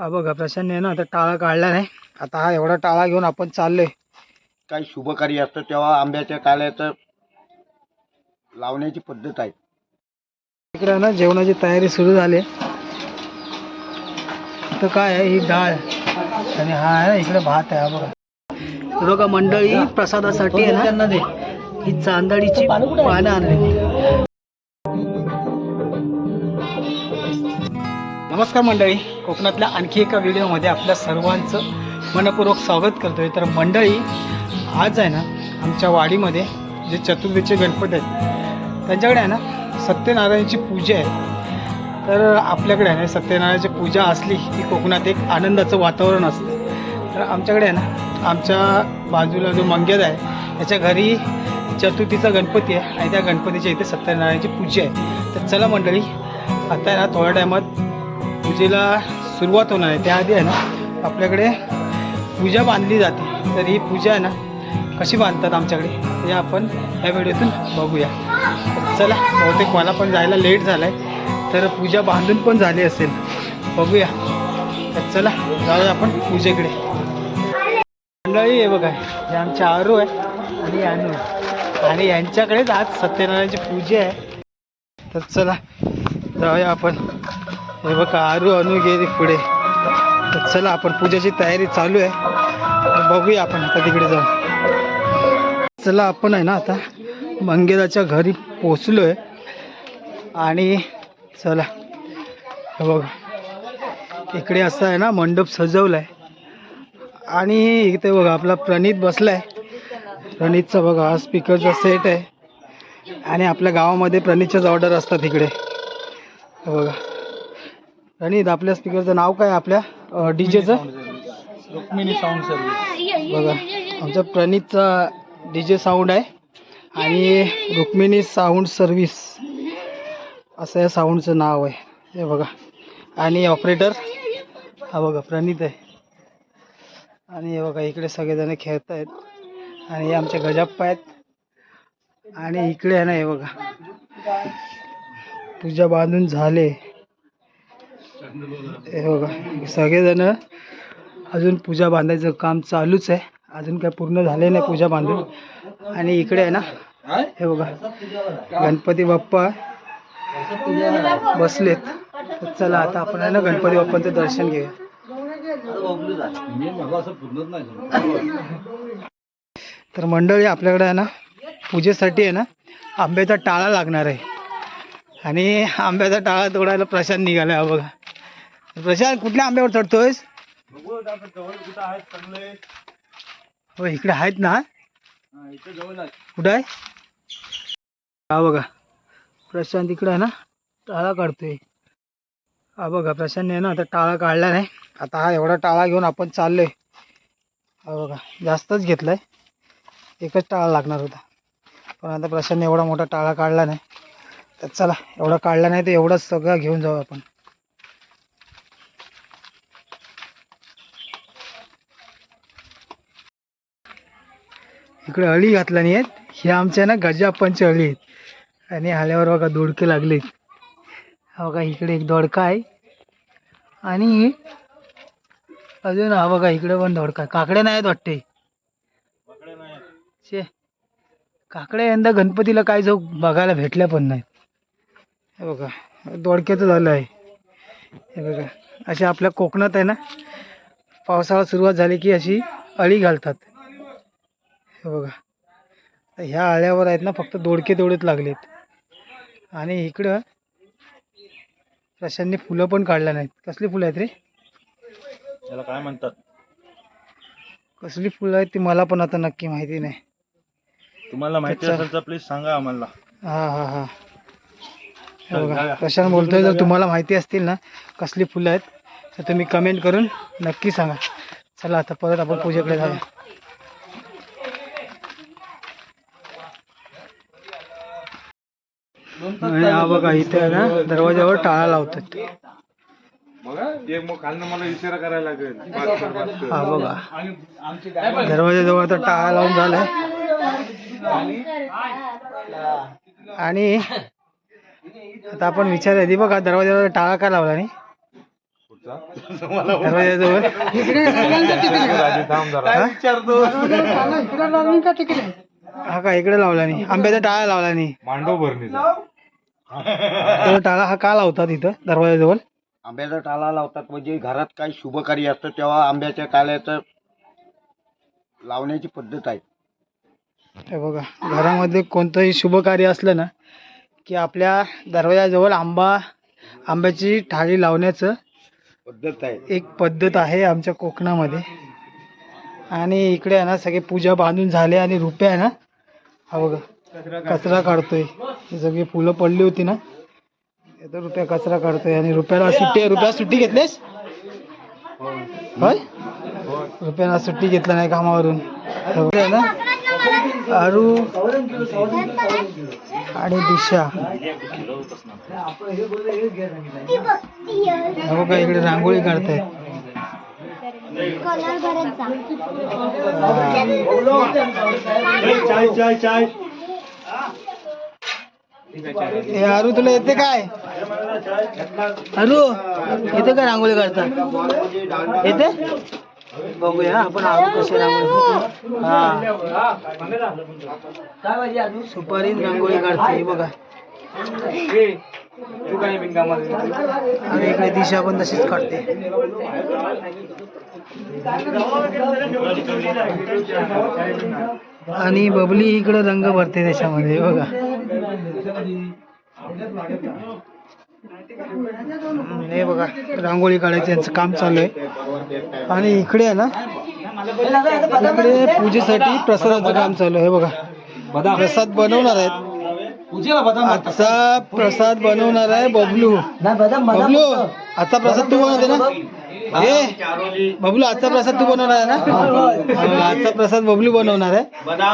हा बघा प्रशांतने ना आता टाळा काढला नाही आता हा एवढा टाळा घेऊन आपण चाललोय. काही शुभकार्य असतं तेव्हा आंब्याच्या काल्याचं लावण्याची पद्धत आहे. इकडे ना जेवणाची तयारी सुरू झाली. तर काय आहे? ही डाळ आणि हा आहे ना इकडे भात आहे हा बघा. बघा मंडळी प्रसादासाठी आहे ना ही चांदडीची पानं आणली. नमस्कार मंडळी. कोकणातल्या आणखी एका व्हिडिओमध्ये आपल्या सर्वांचं मनपूर्वक स्वागत करतोय. तर मंडळी आज आहे ना आमच्या वाडीमध्ये जे चतुर्थीचे गणपती आहेत त्यांच्याकडे आहे ना सत्यनारायणची पूजा आहे. तर आपल्याकडे आहे ना सत्यनारायणाची पूजा असली की कोकणात एक आनंदाचं वातावरण असतं. तर आमच्याकडे आहे ना आमच्या बाजूला जो मंगेद आहे त्याच्या घरी चतुर्थीचा गणपती आहे आणि त्या गणपतीच्या इथे सत्यनारायणची पूजा आहे. तर चला मंडळी आता आहे ना थोड्या टायमात पूजेला सुरुवात होणार आहे. त्याआधी आहे ना आपल्याकडे पूजा बांधली जाते. तर ही पूजा आहे ना कशी बांधतात आमच्याकडे हे आपण या व्हिडिओतून बघूया. चला बहुतेक मला पण जायला लेट झाला आहे तर पूजा बांधून पण झाली असेल. बघूया. तर चला जाऊया आपण पूजेकडे. मंडळी आहे बघा हे आमचे आरू आहे आणि अनु आहे. आणि यांच्याकडेच आज सत्यनारायणची पूजा आहे. तर चला जाऊया आपण. हे बघा आरू अनु गेली पुढे. तर चला आपण पूजेची तयारी चालू आहे. बघूया आपण आता तिकडे जाऊ चला आपण आहे ना आता मंगेराच्या घरी पोचलो आहे आणि चला हे बघा. इकडे असं आहे ना मंडप सजवला आहे आणि इथे बघा आपला प्रणित बसला आहे प्रणितचा बघा हा स्पीकरचा सेट आहे. आणि आपल्या गावामध्ये प्रणितच्याच ऑर्डर असतात इकडे. बघा. प्रणित आपल्या स्पीकरचं नाव काय? आहे आपल्या डी जेचं रुक्मिणी साऊंड सर्व्हिस बघा आमचा प्रणितचा डी जे साऊंड आहे आणि रुक्मिणी साऊंड सर्व्हिस असं या साऊंडचं नाव आहे. हे बघा. आणि ऑपरेटर हा बघा प्रणित आहे. आणि हे बघा इकडे सगळेजण खेळत आहेत आणि हे आमचे गजाप्पा आहेत. आणि इकडे आहे ना हे बघा. पूजा बांधून झाले. हे बघा सगळेजण अजून पूजा बांधायचं काम चालूच आहे. अजून काय पूर्ण झाले नाही पूजा बांधून. आणि इकडे आहे ना हे बघा गणपती बाप्पा बसलेत. चला आता आपण आहे ना गणपती बाप्पांचं दर्शन घेऊया. तर मंडळी आपल्याकडे आहे ना पूजेसाठी आहे ना आंब्याचा टाळा लागणार आहे. आणि आंब्याचा टाळा तोडायला प्रशांत निघाला आहे बघा. प्रशांत कुठल्या आंब्यावर चढतोयस? हो इकडे आहेत ना? कुठं आहे? हा बघा. प्रशांत इकडे आहे ना? टाळा काढतोय. हा बघा प्रशांतने ना आता टाळा काढला नाही. आता हा एवढा टाळा घेऊन आपण चाललोय. हा बघा जास्तच घेतलाय. एकच टाळा लागणार होता. पण आता प्रशांतने एवढा मोठा टाळा काढला नाही. तर चला एवढा काढला नाही तर एवढाच सगळा घेऊन जाऊ आपण. इकडे अळी घातला नाही आहेत हे आमच्या ना गजाप्पांच्या अळी आहेत. आणि आल्यावर बघा दोडके लागलेत. बघा इकडे एक दोडका आहे. आणि अजून हा बघा इकडे पण दोडका आहे. काकडे नाही वाटते. शे काकडे यंदा गणपतीला काय जाऊ बघायला भेटल्या पण नाही हे बघा दोडक्याचं झालं आहे. हे बघा अशा आपल्या कोकणात आहे ना पावसाळा सुरुवात झाली की अशी अळी घालतात. हे बघा. ह्या आळ्यावर आहेत ना फक्त दोडके तेवढेच लागलेत. आणि इकडं प्रशांतने फुलं पण काढल्या नाहीत. कसली फुलं आहेत रे? त्याला काय म्हणतात? कसली फुलं आहेत ती मला पण आता नक्की माहिती नाही. तुम्हाला माहिती. असेल तर प्लीज सांगा आम्हाला. हा हा हा. हे बघा प्रशांत बोलतोय जर तुम्हाला माहिती असतील ना कसली फुलं आहेत तर तुम्ही कमेंट करून नक्की सांगा. चला आता परत आपण पूजेकडे जाऊया. हा बघा इथे आहे ना दरवाजावर टाळा लावतात. मला इशारा करायला लागेल. हा बघा. दरवाजाजवळ आता टाळा लावून झालाय. आणि आता आपण विचार बघा दरवाजावर टाळा का लावला नाही? दरवाजाजवळ हा का इकडे लावला नाही. आंब्याचा टाळा लावला नाही. मांडव भरणीचा. तो टाळा हा का लावतात इथं दरवाजाजवळ? आंब्याचा टाला लावतात म्हणजे घरात काही शुभ कार्य असतं तेव्हा आंब्याच्या टाल्याचं लावण्याची पद्धत आहे. हे बघा घरामध्ये कोणतंही शुभ कार्य असलं ना की आपल्या दरवाजाजवळ आंबा आंब्याची थाळी लावण्याचं पद्धत आहे. एक पद्धत आहे आमच्या कोकणामध्ये. आणि इकडे आहे ना सगळे पूजा बांधून झाले आणि रुपये आहे ना हा बघा. कचरा काढतोय. ही सगळी फुलं पडली होती ना. तर रुपया कचरा काढतोय. आणि रुपयाला सुट्टी रुपया सुट्टी घेतलीस? होय? रुपयाला सुट्टी घेतला नाही कामावरून. हे ना? आरू आणि दिशा. हे बघा इकडे रांगोळी काढतायत ए अरू तुला येते काय? अरू येते काय रांगोळी करता येते? बघूया आपण आरू कशी रांगोळी हा. सुपारी रांगोळी काढते बघा. आणि इकडे दिशा पण तशीच काढते. आणि बबली इकडे रंग भरते त्याच्यामध्ये बघा. हे बघा रांगोळी काढायचं यांचं काम चालू आहे. आणि इकडे आहे ना इकडे पूजेसाठी प्रसादाचं काम चालू आहे. हे बघा प्रसाद बनवणार आहेत. आजचा प्रसाद बनवणार आहे बबलू. बबलू आजचा प्रसाद तू बनवते ना? ए बबलू आजचा प्रसाद तू बनवणार आहे ना? आजचा प्रसाद बबलू बनवणार आहे.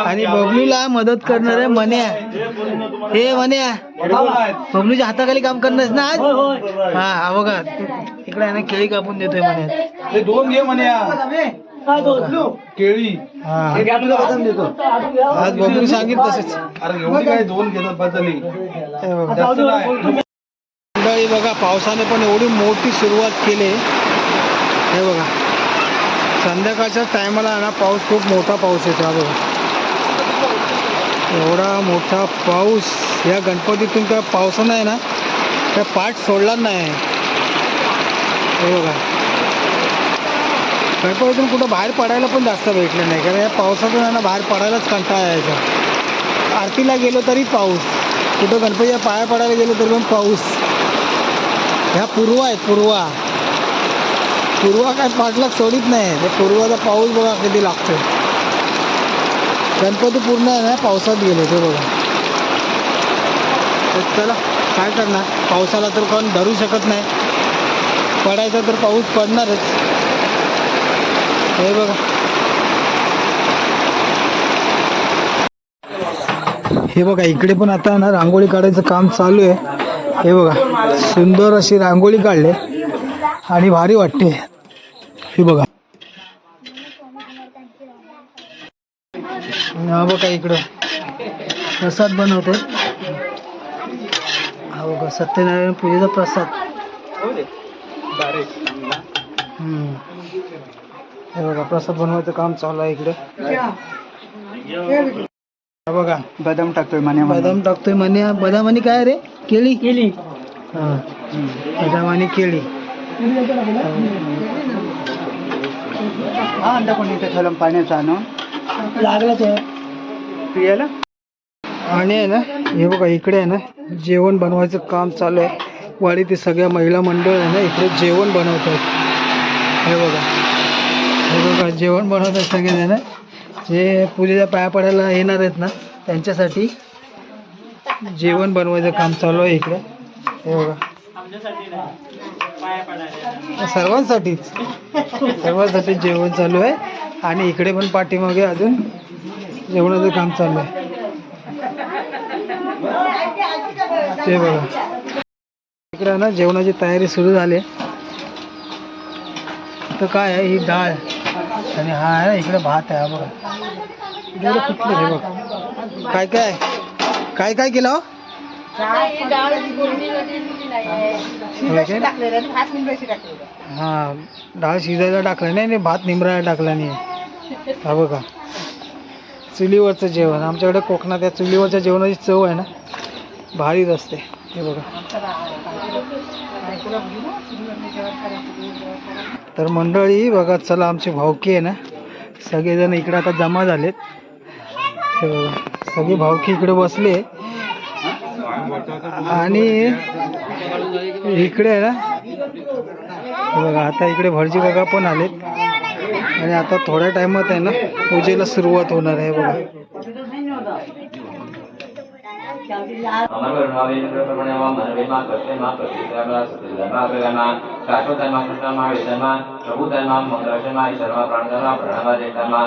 आणि बबलूला मदत करणार आहे मन्या. हे मन्या बबलूच्या हाताखाली काम करणार ना आज? हा हा बघा. इकडे आहे ना केळी कापून देतोय मन्या. दोन घे म्हणे केळी. हा. आज बबलू सांगितलं तसेच. अरे एवढी काय दोन घेतात बदली? बघा पावसाने पण एवढी मोठी सुरुवात केली. हे बघा. संध्याकाळच्या टायमाला ना पाऊस खूप मोठा पाऊस येतो. हा बघा. एवढा मोठा पाऊस. या गणपतीतून त्या पावसानं आहे ना त्या पाठ सोडला नाही. हे बघा. गणपतीतून कुठं बाहेर पडायला पण जास्त भेटलं नाही कारण या पावसातून आहे ना बाहेर पडायलाच कंटाळा यायचा आरतीला गेलो तरी पाऊस. कुठं गणपतीच्या पाया पडायला गेलो तरी पण पाऊस. ह्या पूर्वा आहेत पूर्वा. पूर्वा काय पाठला सोडित नाही. ते पूर्वाचा पाऊस बघा कधी लागतो. गणपती पूर्ण आहे ना पावसात गेले ते बघा. तर चला काय करणार? पावसाला तर कोण धरू शकत नाही. पडायचा तर पाऊस पडणारच. हे बघा. हे बघा इकडे पण आता ना रांगोळी काढायचं काम चालू आहे. हे बघा सुंदर अशी रांगोळी काढले. आणि भारी वाटते. हे बघा. हा बघा इकडं. प्रसाद बनवते. हा बघा सत्यनारायण पूजेचा प्रसाद. हम्म. हे बघा प्रसाद बनवायचं काम चालू आहे इकडे. बघा. बदाम टाकतोय मान्या बदाम टाकतोय म्हणे बदाम आणि काय रे? केळी? केळी. हा. बदाम आणि केळी हा अंडा कोणी इथे ठेवलं पाण्याचा आणून? लागलं ते. पियाला? आणि आहे ना हे बघा इकडे आहे ना जेवण बनवायचं काम चालू आहे. वाडी ते सगळ्या महिला मंडळ आहे ना इकडे जेवण बनवत आहेत. हे बघा. हे बघा जेवण बनवत आहेत सगळे जण जे पूजेच्या पाया पडायला येणार आहेत ना त्यांच्यासाठी जेवण बनवायचं काम चालू आहे इकडे. हे बघा. सर्वांसाठीच. सर्वांसाठी जेवण चालू आहे. आणि इकडे पण पाठीमागे अजून जेवणाचं काम चालू आहे. ते बघा. इकडे ना जेवणाची तयारी सुरू झाली. तर काय आहे ही डाळ. आणि हा आहे ना इकडे भात आहे हा बघा. कुठलं हे बघ. काय काय? काय काय केलं हो? हो? हा डाळ शिजायला टाकला नाही नाही भात निमरायला टाकला नाही. हा बघा. चुलीवरचं जेवण आमच्याकडे कोकणात या चुलीवरच्या जेवणाची चव आहे ना भारीच असते. हे बघा. तर मंडळी बघा चला आमचे भावकी आहे ना सगळेजण इकडे आता जमा झालेत. हे बघा. सगळे भावकी इकडे बसले. आणि इकडे आहे ना. बघा आता इकडे भटजी बघा पण आलेत. आणि आता थोड्या टायमात आहे ना पूजेला सुरुवात होणार आहे बघा. शाश्वत माकृष्ण मा शर्मा प्रणवा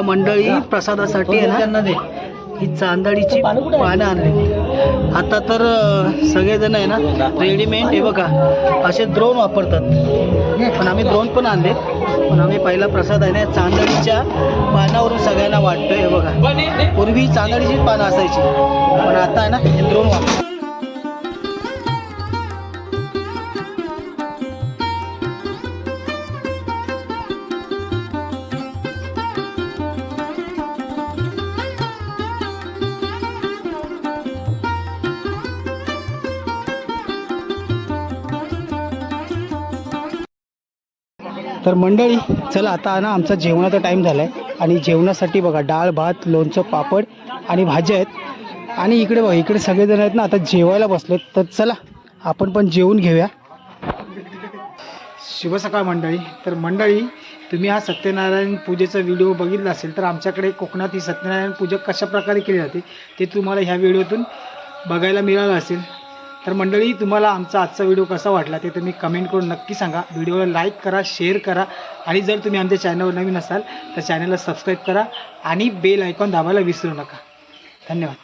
मंडळी प्रसादासाठी आहे ना ही चांदळीची पानं आणली. आता तर सगळेजण आहे ना रेडीमेड हे बघा. असे द्रोण वापरतात. पण आम्ही द्रोण पण आणले पण आम्ही पहिला प्रसाद आहे ना चांदडीच्या पानावरून सगळ्यांना वाटतं हे बघा. पूर्वी चांदळीची पानं असायची. पण आता आहे ना हे द्रोण वापर तर मंडळी चला आता ना आमचा जेवणाचा टाईम झाला आहे आणि जेवणासाठी बघा डाळ भात लोणचं पापड आणि भाज्या आहेत. आणि इकडे बघा इकडे सगळेजण आहेत ना आता जेवायला बसलेत. तर चला आपण पण जेवून घेऊया. शुभ सकाळ मंडळी. तर मंडळी तुम्ही हा सत्यनारायण पूजेचा व्हिडिओ बघितला असेल तर आमच्याकडे कोकणात ही सत्यनारायण पूजा कशा प्रकारे केली जाते ते तुम्हाला ह्या व्हिडिओतून बघायला मिळालं असेल. तर मंडळी तुम्हाला आमचा आजचा व्हिडिओ कसा वाटला ते तुम्ही कमेंट करून नक्की सांगा. व्हिडिओला लाईक करा शेअर करा आणि जर तुम्ही आमच्या चॅनलवर नवीन असाल तर चॅनलला सबस्क्राईब करा आणि बेल आयकॉन दाबायला विसरू नका. धन्यवाद.